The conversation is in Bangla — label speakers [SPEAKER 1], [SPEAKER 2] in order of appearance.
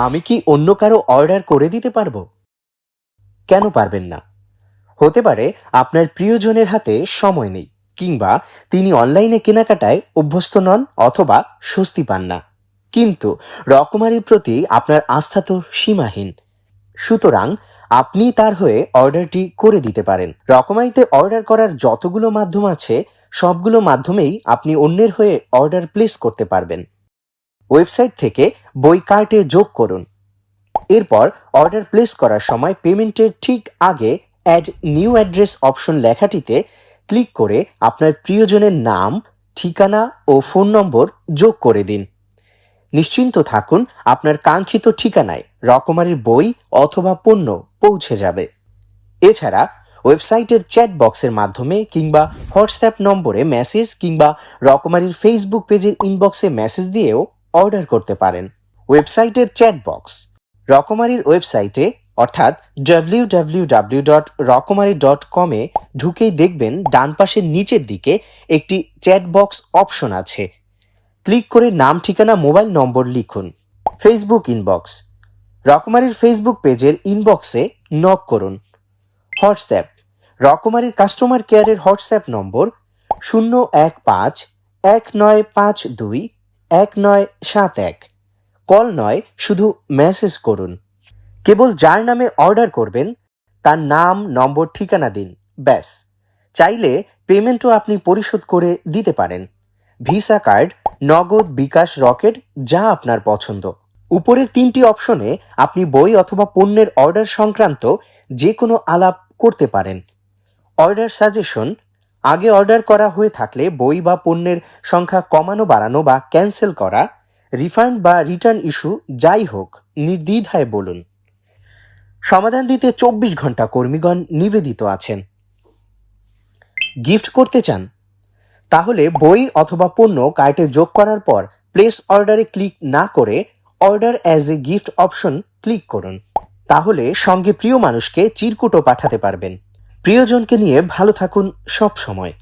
[SPEAKER 1] আমি কি অন্য কারও অর্ডার করে দিতে পারব? কেন পারবেন না? হতে পারে আপনার প্রিয়জনের হাতে সময় নেই, কিংবা তিনি অনলাইনে কেনাকাটায় অভ্যস্ত নন অথবা স্বস্তি পান না। কিন্তু রকমারির প্রতি আপনার আস্থা তো সীমাহীন। সুতরাং আপনি তার হয়ে অর্ডারটি করে দিতে পারেন। রকমারিতে অর্ডার করার যতগুলো মাধ্যম আছে, সবগুলো মাধ্যমেই আপনি অন্যের হয়ে অর্ডার প্লেস করতে পারবেন। ওয়েবসাইট থেকে বই কার্টে যোগ করুন। এরপর অর্ডার প্লেস করার সময় পেমেন্টের ঠিক আগে অ্যাড নিউ অ্যাড্রেস অপশন লেখাটিতে ক্লিক করে আপনার প্রিয়জনের নাম, ঠিকানা ও ফোন নম্বর যোগ করে দিন। নিশ্চিন্ত থাকুন, আপনার কাঙ্ক্ষিত ঠিকানায় রকমারির বই অথবা পণ্য পৌঁছে যাবে। এছাড়া ওয়েবসাইটের চ্যাট বক্সের মাধ্যমে কিংবা হোয়াটসঅ্যাপ নম্বরে মেসেজ কিংবা রকমারির ফেসবুক পেজের ইনবক্সে মেসেজ দিয়েও অর্ডার করতে পারেন। ওয়েবসাইটের চ্যাট বক্স রকমারির ওয়েবসাইটে, অর্থাৎ W W dot Rokomari dot কমে ঢুকেই দেখবেন ডান পাশের নিচের দিকে একটি চ্যাট বক্স অপশন আছে। ক্লিক করে নাম, ঠিকানা, মোবাইল নম্বর লিখুন। ফেসবুক ইনবক্স রকমারির ফেসবুক পেজের ইনবক্সে নক করুন। হোয়াটসঅ্যাপ রকমারির কাস্টমার কেয়ারের হোয়াটসঅ্যাপ নম্বর শূন্য এক পাঁচ এক নয় পাঁচ দুই এক নয় সাত এক। কল নয়, শুধু মেসেজ করুন। কেবল যার নামে অর্ডার করবেন, তার নাম, নম্বর, ঠিকানা দিন, ব্যাস। চাইলে পেমেন্টও আপনি পরিশোধ করে দিতে পারেন। ভিসা কার্ড নগদ, বিকাশ, রকেট, যা আপনার পছন্দ। উপরের তিনটি অপশনে আপনি বই অথবা পণ্যের অর্ডার সংক্রান্ত যে কোনো আলাপ করতে পারেন। অর্ডার সাজেশন আগে অর্ডার করা হয়ে থাকলে বই বা পণ্যের সংখ্যা কমানো, বাড়ানো বা ক্যান্সেল করা, রিফান্ড বা রিটার্ন ইস্যু যাই হোক, নির্দ্বিধায় বলুন। সমাধান দিতে চব্বিশ ঘণ্টা কর্মীগণ নিবেদিত আছেন। গিফট করতে চান? তাহলে বই অথবা পণ্য কার্টে যোগ করার পর প্লেস অর্ডারে ক্লিক না করে order as a gift option click করুন। তাহলে সঙ্গে প্রিয় মানুষকে চিরকুটও পাঠাতে পারবেন। প্রিয়জনকে নিয়ে ভালো থাকুন সব সময়।